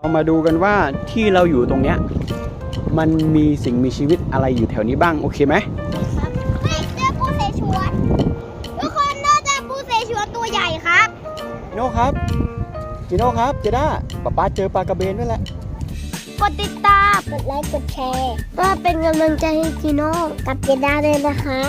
เรามาดูกันว่าที่เราอยู่ตรงเนี้ยมันมีสิ่งมีชีวิตอะไรอยู่แถวนี้บ้าง โอเคไหมครับเฮ้ยเจอปูเสฉวนทุกคนน่าจะปูเสฉวนตัวใหญ่ครับจิโน่ครับจิโน่ครับเจด้าป๊าป๊าเจอปลากระเบนด้วยแหละกดติดตามกดไลค์กดแชร์เพื่อเป็นกำลังใจให้จีโน่กับเจด้าเลยนะคะ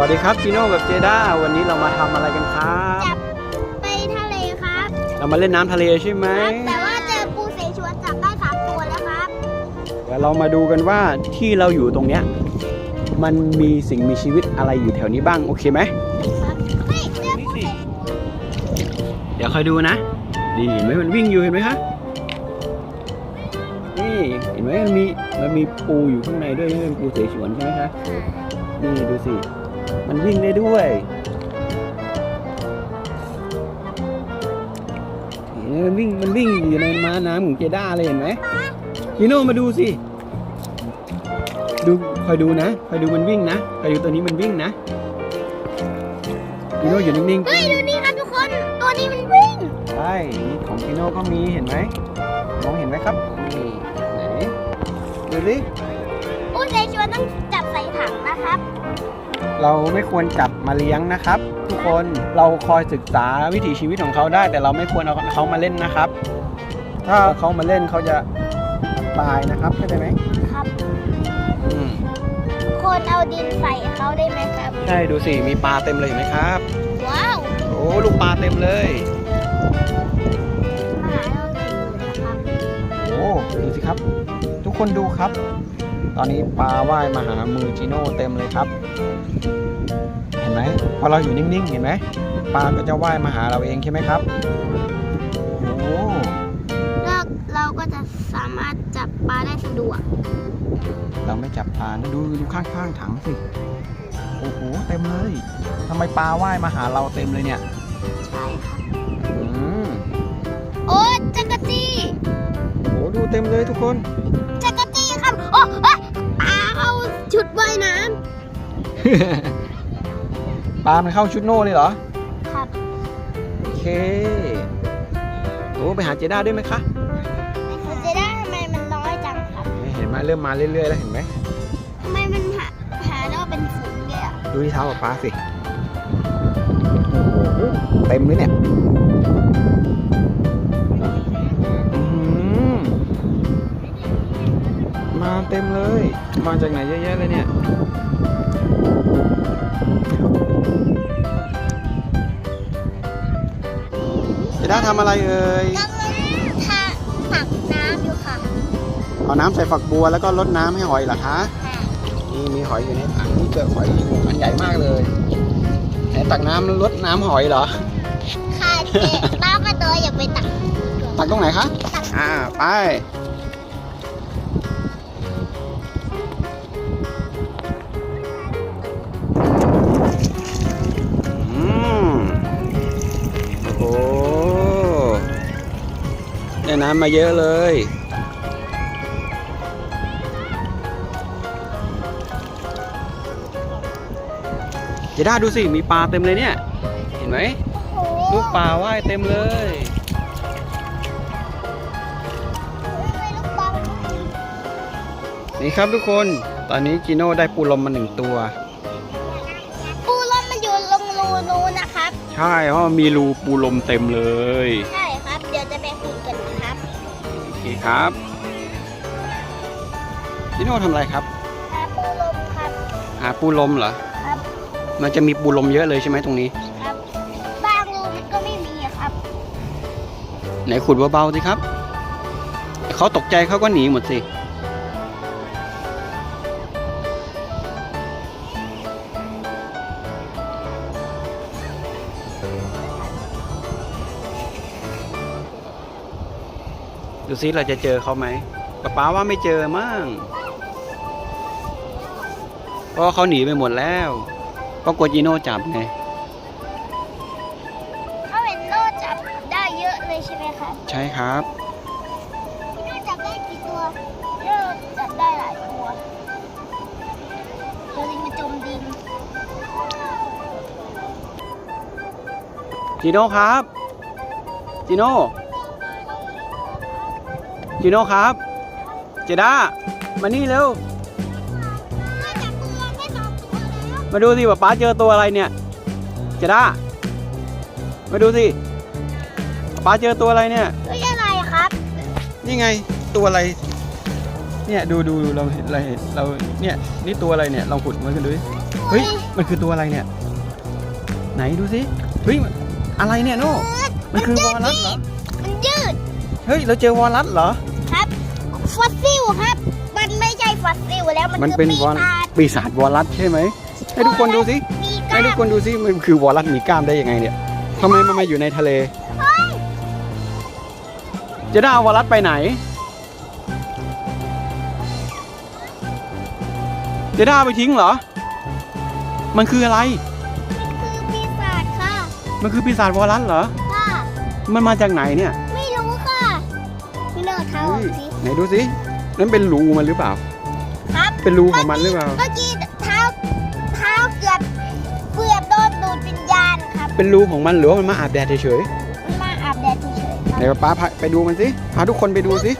วัสดีครับจิโน่กับเจด้าวันนี้เรามาทำอะไรกันครับจับไปทะเลครับเรามาเล่นน้ำทะเลใช่ไหมแต่ว่าเจอปูเสฉวนจับได้สามตัวแล้วครับเดี๋ยวเรามาดูกันว่าที่เราอยู่ตรงเนี้ยมันมีสิ่งมีชีวิตอะไรอยู่แถวนี้บ้างโอเคไหมครับเฮ้ยเจอปูเสฉวนเดี๋ยวคอยดูนะนี่เห็นไหมมันวิ่งอยู่เห็นไหมคะนี่เห็นไหมมันมีมันมีปูอยู่ข้างในด้วยนี่เป็นปูเสฉวนใช่ไหมคะนี่ดูสิ มันวิ่งได้ด้วยเห็นไหมมันวิ่งมันวิ่งอยู่ในม้าน้ำของเจด้าเลยเห็นไหมจิโน่มาดูสิดูคอยดูนะคอยดูมันวิ่งนะคอยดูตัวนี้มันวิ่งนะจิโน่อยู่นิ่งๆเฮ้ยดูนี่ครับทุกคนตัวนี้มันวิ่งใช่นี่ของจิโน่ก็มีเห็นไหมมองเห็นไหมครับนี่ไหนดูสิปูเสฉวนต้องจับใส่ถัง นะครับ เราไม่ควรจับมาเลี้ยงนะครับ ทุกคนเราคอยศึกษาวิถีชีวิตของเขาได้ แต่เราไม่ควรเอาเขามาเล่นนะครับ ถ้าเขามาเล่นเขาจะตายนะครับเข้าใจไหมครับ อืมคนเอาดินใส่เขาได้ไหมครับ ใช่ดูสิมีปลาเต็มเลยเห็นไหมครับ ว้าวโอ้ลูกปลาเต็มเลยมาหาเราถึงเลยนะครับโอ้ดูสิครับ ทุกคนดูครับ ตอนนี้ปลาว่ายมาหามือจิโน่เต็มเลยครับ เห็นไหมพอเราอยู่นิ่งๆ เห็นไหมปลาก็จะว่ายมาหาเราเองใช่ไหมครับโอ้เราเราก็จะสามารถจับปลาได้สะดวก เราไม่จับปลานะดูดูข้างๆถังสิโอ้โหเต็มเลยทำไมปลาว่ายมาหาเราเต็มเลยเนี่ยใช่ครับอืมโอ้จักรจี้โอ้ดูเต็มเลยทุกคนจัก ปลามันเข้าชุดโน่เลยเหรอำครับ โอเคโอ้ไปหาเจด้าด้วยไหมคะมันจะได้ทำไมมันน้อยจังครับเห็นไหมเริ่มมาเรื่อยๆแล้วเห็นไหมทำไมมันหาหาแล้วเป็นฝูงเลยอะดูที่เท้ากับปลาสิโอ้โหเต็มเลยเนี่ย มาเต็มเลย มาจากไหนเยอะแยะเลยเนี่ยจะได้ทำอะไรเอ่ยกำลังทาตักน้ำอยู่ค่ะ เอาน้ำใส่ฝักบัวแล้วก็รดน้ำให้หอยเหรอคะค่ะนี่มีหอยอยู่ในถังนี่เจอหอยอยู่อันใหญ่มากเลยไหนตักน้ำรดน้ำหอยเหรอ ค่ะเจ๊ป้ามาตัวอย่าไปตัก ตักตรงไหนคะอ่า ไป โอ้โหได้น้ำมาเยอะเลย เจด้าดูสิ มีปลาเต็มเลยเนี่ย เห็นไหมลูกปลาว่ายเต็มเลยนี่ครับทุกคน ตอนนี้จิโน่ได้ปูลมมาหนึ่งตัว ใช่เพราะมันมีรูปูลมเต็มเลยใช่ครับเดี๋ยวจะไปคุยกันนะครับโอเคครับจิโน่ทำอะไรครับหาปูลมครับหาปูลมเหรอครับมันจะมีปูลมเยอะเลยใช่ไหมตรงนี้ ครับบางรูมันก็ไม่มีอะครับ ไหนขุดเบาๆสิครับเขาตกใจเขาก็หนีหมดสิ ซิเราจะเจอเขาไหมป๊าป๊าว่าไม่เจอมั่งเพราะว่าเขาหนีไปหมดแล้วก็กลัวจีโน่จับไงเขาเห็นโน่จับได้เยอะเลยใช่ไหมครับ ใช่ครับพี่โน่จับได้กี่ตัวโน่จับได้หลายตัวตัวลิงมาจมดินจีโน่ครับจีโน่ จีโน่ครับ เจด้า มานี่เร็วจับตัวได้สองตัวแล้วมาดูสิว่าป๊าเจอตัวอะไรเนี่ย เจด้า มาดูสิป๊าเจอตัวอะไรเนี่ย เฮ้ยอะไรครับ นี่ไงตัวอะไร เนี่ยดูดูดูเราเห็นเราเห็นเราเนี่ยนี่ตัวอะไรเนี่ยลองขุดมันกันดูดิเฮ้ยมันคือตัวอะไรเนี่ย ไหนดูสิเฮ้ยอะไรเนี่ยโน่มันคือวอลลัสเหรอมันยืด เฮ้ย เราเจอวอลลัสเหรอครับ ฟอสซิลครับ มันไม่ใช่ฟอสซิลแล้วมันมันคือเป็นปีวอลศาจปีศาจวอลลัสใช่ไหมให้ทุกคนดูสิมีกให้ล้าทุกมคนดูสิมันคือวอลลัสมีกล้ามได้ยังไงเนี่ยทำไมมันมาอยู่ในทะเลจะได้เอาวอลลัสไปไหนจะได้เอาไปทิ้งเหรอ มันคืออะไร คือปีศาจค่ะ มันคือปีศาจวอลลัสเหรอ ค่ะ มันมาจากไหนเนี่ย ไม่รู้ค่ะพี่เลิกเท้าอเฮ้อยกสิไห นดูสินั่นเป็นรูมันหรือเปล่า ครับเป็นรูของมันหรือเปล่า เมื่อกี้เท้าเท้าเกือบเกือบโดนดูดวิญญาณครับเป็นรูของมันหรือว่ามันมาอาบแดดเฉยมันมาอาบแดดเฉยๆๆไหนป้าพาไปดูมันสิพาทุกคนไปดูสิ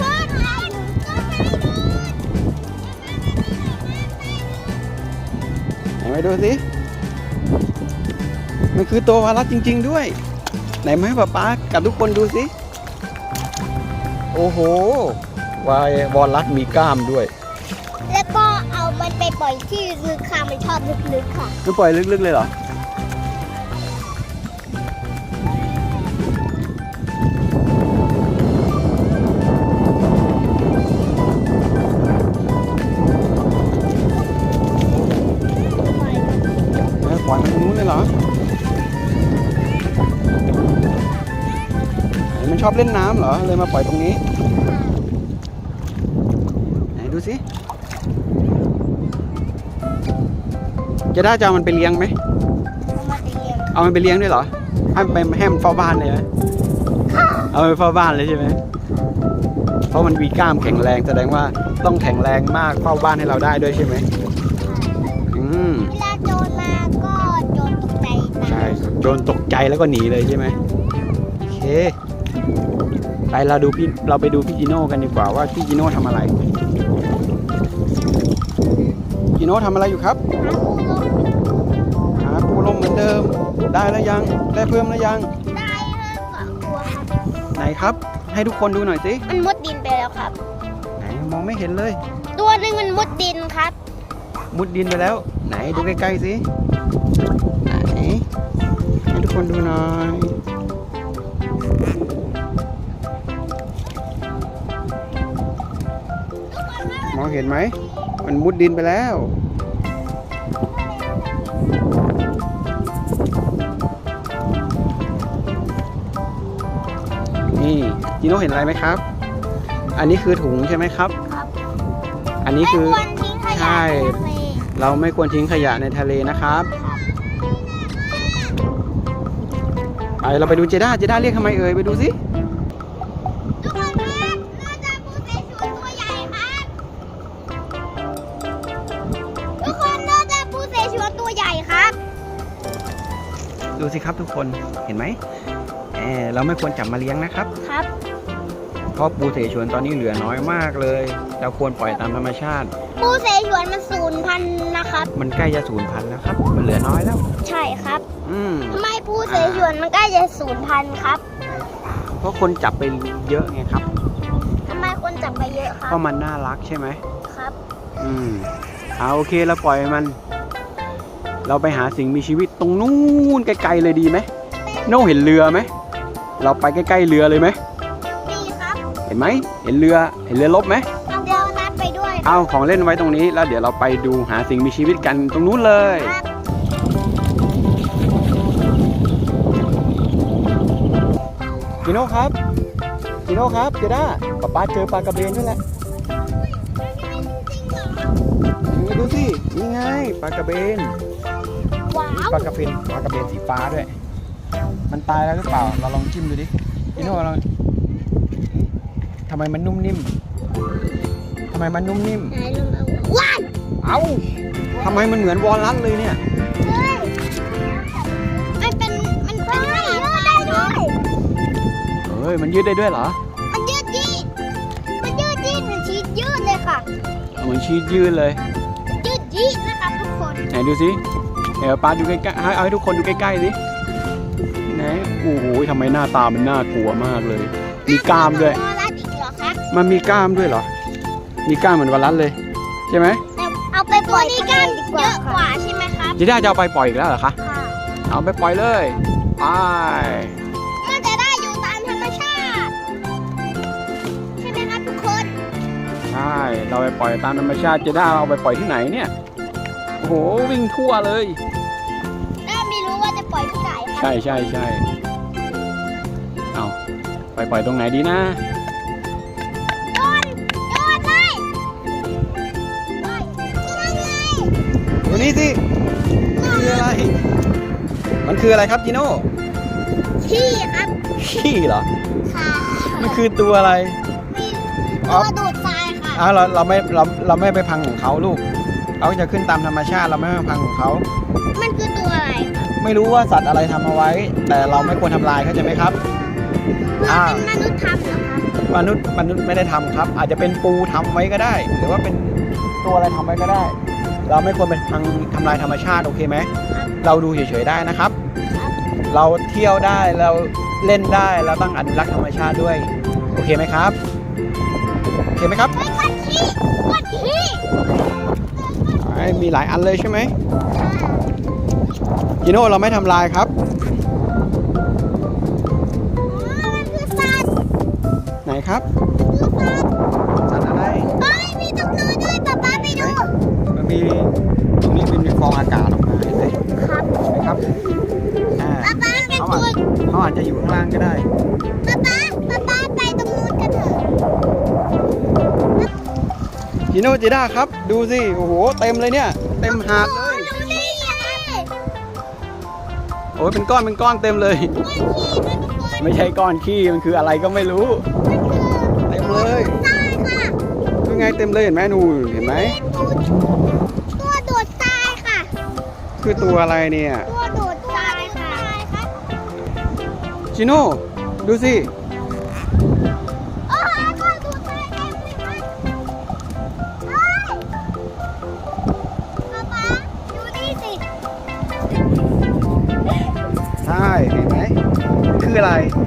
ไหนไปดูสิ มันคือตัววารัสจริง ๆ ด้วย ไหนมาให้ป๊าป๊ากับทุกคนดูสิ โอ้โห วายวอลลัสมีกล้ามด้วย แล้วก็เอามันไปปล่อยที่ลึกๆค่ะมันชอบลึกๆค่ะมันปล่อยลึกๆเลยเหรอเออปล่อยมันตรงนู้นเลยเหรอไหนมันชอบเล่นน้ำเหรอ เลยมาปล่อยตรงนี้ไหนดู สิจะได้จะเอามันไปเลี้ยงไหมมาเรียงเอามันไปเลี้ยงด้วยเหรอ ให้มันไปให้มันเฝ้าบ้านเลยไหมเอามันไปเฝ้าบ้านเลยใช่ไหม เพราะมันมีกล้ามแข็งแรงแสดงว่าต้องแข็งแรงมากเฝ้าบ้านให้เราได้ด้วยใช่ไหมอืมเวลาโจรมาก็โจรตกใจตาใช่ยโดนตกใจแล้วก็หนีเลยใช่ไหมโอเค ไปเราดูพี่เราไปดูพี่จิโน่กันดีกว่าว่าพี่จิโน่ทำอะไรจิ โน่ทำอะไรอยู่ครับหาปูลมเหมือนเดิม ได้แล้วยัง ได้เพิ่มแล้วยัง ได้ห้าสองตัวครับ ไหนครับ ให้ทุกคนดูหน่อยสิ มันมุดดินไปแล้วครับ ไหนมองไม่เห็นเลย ตัวหนึงมันมุดดินครับ มุดดินไปแล้ว ไหนดูใกล้ๆสิ ไหน ให้ทุกคนดูหน่อย มองเห็นไหม มันมุดดินไปแล้ว นี่จีโน่เห็นอะไรไหมครับ อันนี้คือถุงใช่ไหมครับ ครับอันนี้คือ ไม่ควรทิ้งขใช่ยะในทะเลเราไม่ควรทิ้งขยะในทะเลนะครับ ไปเราไปดูเจด้า เจด้าเรียกทำไมเอ่ย ไปดูสิ ดูสิครับทุกคนเห็นไหมแหมเราไม่ควรจับมาเลี้ยงนะครับ ครับ เพราะปูเสฉวนตอนนี้เหลือน้อยมากเลย เราควรปล่อยตามธรรมชาติ ปูเสฉวนมันสูญพันธุ์นะครับ มันใกล้จะสูญพันธุ์แล้วครับ มันเหลือน้อยแล้ว ใช่ครับอืมทำไมปูเสฉวนมันใกล้จะสูญพันธุ์ครับเพราะคนจับไปเยอะไงครับ ทำไมคนจับไปเยอะคเพรับราะมันน่ารักใช่ไหมครับ อืมเอาโอเคเราปล่อยมัน เราไปหาสิ่งมีชีวิตตรงนู้นไกลๆเลยดีไหมโน่เห็นเรือไหม เราไปใกล้ๆเรือเลยไหมนี่ครับ เห็นไหม เห็นเรือ เห็นเรือลบไหม เอาเดี๋ยวนัดไปด้วยครับเอาของเล่นไว้ตรงนี้แล้วเดี๋ยวเราไปดูหาสิ่งมีชีวิตกันตรงนู้นเลย จิโน่ครับ จิโน่ครับเจด้าป๊าป๊าเจอปลากระเบนด้วยแหละอืมนี่ดูสินี่ไงปลากระเบนว้ามีว ปลากระเบนปลากระเบนสีฟ้าด้วย มันตายแล้วหรือเปล่า เราลองจิ้มดูดิพี่โน่ลองทำไมมันนุ่มนิ่มทำไมมันนุ่มนิ่มไหนลองเอาว้ายเอ้าทำไมมันเหมือนวอลลัตเลยเนี่ยเฮ้ยมันเป็น มันเป็นขนาดได้ด้วย เฮ้ย มันยืดได้ด้วยเหรอ มันยืดยืดมันยืดยืดเหมือนชีสยืดเลยค่ะ เหมือนชีสยืดเลย ยืดยืดนะคะทุกคน ไหนดูสิ เดี๋ยวป้าดูใกล้ๆให้เอาให้ทุกคนดูใกล้ๆสิไหนโอ้โหทำไมหน้าตามันน่ากลัวมากเลย มีกล้ามด้วยวอลลัสอีกเหรอครับมันมีกล้ามด้วยเหรอ มีกล้ามเหมือนวอลลัตเลย ใช่ไหมแต่เอาไปปล่อยนี่กันเยอะกว่าใช่ไหมครับจีด้าจะเอาไปปล่อยอีกแล้วเหรอคะ ค่ะเอาไปปล่อยเลยไปมันจะได้อยู่ตามธรรมชาติ ใช่ไหมครับทุกคน ใช่ เราไปปล่อยตามธรรมชาติจีด้าเอาไปปล่อยที่ไหนเนี่ย โอ้โหวิ่งทั่วเลยแล้วไม่รู้ว่าจะปล่อยที่ไหนครัใช่ใช่ใช่เอาไปปล่อยตรงไหนดีนะ โยนโยนเลยไปนั่นไงดูนี่สิมันคืออะไร มันคืออะไรครับจีโน่ขี้ครับขี้เหรอค่ะมันคือตัวอะไร มีอ๋อตัวดูดทรายค่ะ อ้าวเราเราไม่เราเราไม่ไปพังของเขาลูก เขาจะขึ้นตามธรรมชาติเราไม่ไปพังของเขา มันคือตัวอะไรครับไม่รู้ว่าสัตว์อะไรทำเอาไว้ แต่เราไม่ควรทำลายเข้าใจไหมครับ เพื่ออ่าเป็นมนุษย์ทำเหรอครับมนุษย์มนุษย์ไม่ได้ทำครับ อาจจะเป็นปูทำไว้ก็ได้ หรือว่าเป็นตัวอะไรทำไว้ก็ได้ เราไม่ควรไปพังทำลายธรรมชาติโอเคไหมเราดูเฉยๆได้นะครับ เราเที่ยวได้เราเล่นได้เราต้องอนุรักษ์ธรรมชาติด้วย โอเคไหมครับโอเคไหมครับไอ้ก้อนขี้ก้อนขี้ไอ้ มีหลายอันเลยใช่ไหมจิโน่เราไม่ทำลายครับอ๋อมันคือสัตว์ไหนครับคือสัตว์สัตว์อะไรเฮ้ยมีตรงนู้นด้วยป๊าป๊าไปดูมันมีตรงนี้เป็นฟองอากาศออกมาเห็นไหมครับเห็นไหมครับอ่าป๊าป๊าเป็นเขาตัอาวจเขาอาจจะอยู่ข้างล่างก็ได้ป๊าป๊าป๊าป๊า จิโน่จิด้าครับ ดูสิ โอ้โห เต็มเลยเนี่ย เต็มหาดเลย ดูนี่ไงโอ้ยเป็นก้อนเป็นก้อนเต็มเลยก้อนขี้นะทุกคนไม่ใช่ก้อนขี้ มันคืออะไรก็ไม่รู้มันคือเต็มเลยทรายค่ะยังไงเต็มเลยเห็นไหมนูนเห็นไหมตัวดูดทรายค่ะ คือตัวอะไรเนี่ย ตัวดูดทรายค่ะจิโน่ดูสิ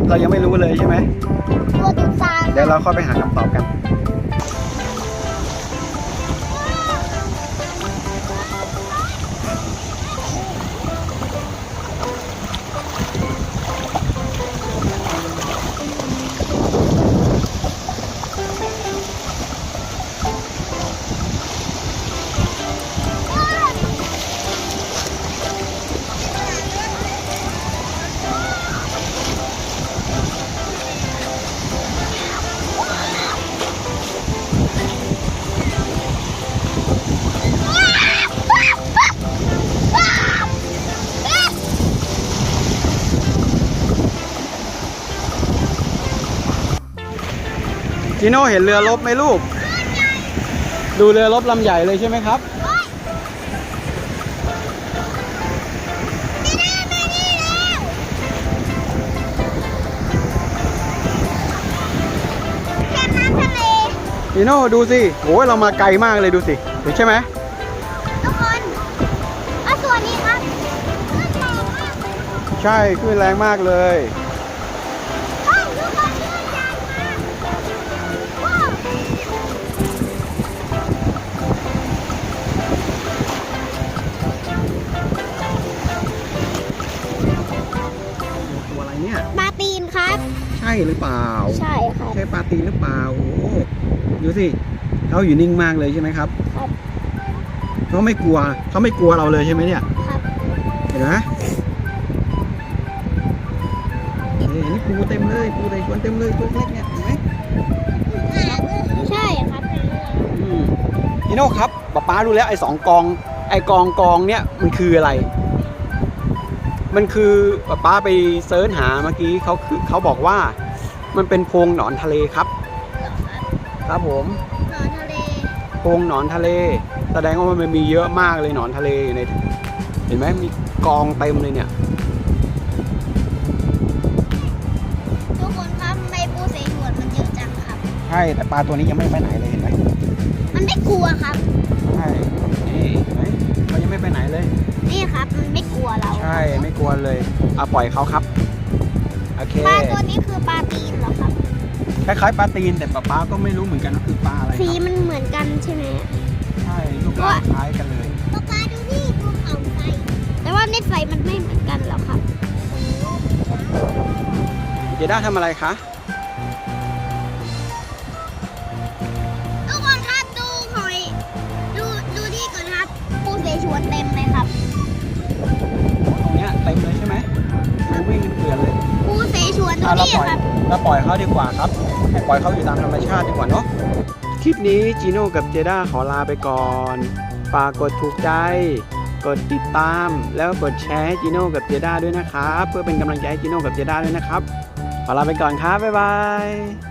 เรายังไม่รู้เลยใช่ไหมตัวดูดทรายเดี๋ยวเราเข้าไปหาคำตอบกัน จิโน่เห็นเรือรบไหมลูก ดูเรือรบลำใหญ่เลยใช่ไหมครับ จิโน่ดูสิโอ้ยเรามาไกลมากเลยดูสิเห็นใช่ไหมทุกคนเอาตัวนี้ครับ ใช่ขึ้นแรงมากเลย ช่หรือเปล่า ใช่ครับใช่ปลาตีนหรือเปล่าโอ้โหดูสิเขาอยู่นิ่งมากเลยใช่ไหมครับ ครับ เขาไม่กลัวเขาไม่กลัวเราเลยใช่ไหมเนี่ย ครับ เห็นไหมเห็นนี่ปูเต็มเลยปูไตชวนเต็มเลยตัวเล็กเนี่ยเห็นไหมใช่ครับอืมพี่โน่ครับป๊าป๊ารู้แล้วไอ้สองกอง ไอ้กองกองเนี่ยมันคืออะไร มันคือป๊าป๊าไปเซิร์ชหาเมื่อกี้เขาคือเขาบอกว่า มันเป็นโพรงหนอนทะเลครับ ครับผมนอนทะเลโพรงหนอนทะเล แสดงว่ามันมีเยอะมากเลยหนอนทะเลอยู่ใน เห็นไหมมีกองเต็มเลยเนี่ยทุกคนครับทำไมปูเสฉวนมันเยอะจังครับ ใช่แต่ปลาตัวนี้ยังไม่ไปไหนเลยเห็นไหมมันไม่กลัวครับ ใช่นี่เห็นไหมเขายังไม่ไปไหนเลย นี่ครับมันไม่ก ลัวเราใช่ไม่กลัวเลยเอาปล่อยเขาครับโอเคปลาตัวนี้คือปลาตีนเหรอครับคล้ายๆปลาตีนแต่ป๊าป๊าก็ไม่รู้เหมือนกันว่าคือปลาอะไรคสีรับมันเหมือนกันใช่ไหมใช่รูปร่างคล้ายกันเลยปลาปลาดูนี่ภูเขาไฟแต่ว่าในไฟมันไม่เหมือนกันหรอกครับเจด้าทำอะไรคะทุกคนครับดูหอยดูดูที่ก่อนครับปูเสฉวนเต็มเลยครับ ตรงเนี้ยเต็มเลยใช่ไหมดูวิ่งกันเกลือนเลยปูเสฉวนดูอะเรานี่ปล่อยครับ เราปล่อยเขาดีกว่าครับให้ปล่อยเขาอยู่ตามธรรมชาติดีกว่าเนาะคลิปนี้จีโน่กับเจด้าขอลาไปก่อนฝากกดถูกใจ กดติดตาม แล้วกดแชร์ให้จีโน่กับเจด้าด้วยนะครับ เพื่อเป็นกำลังใจให้จีโน่กับเจด้าด้วยนะครับ ขอลาไปก่อนครับบ๊ายบาย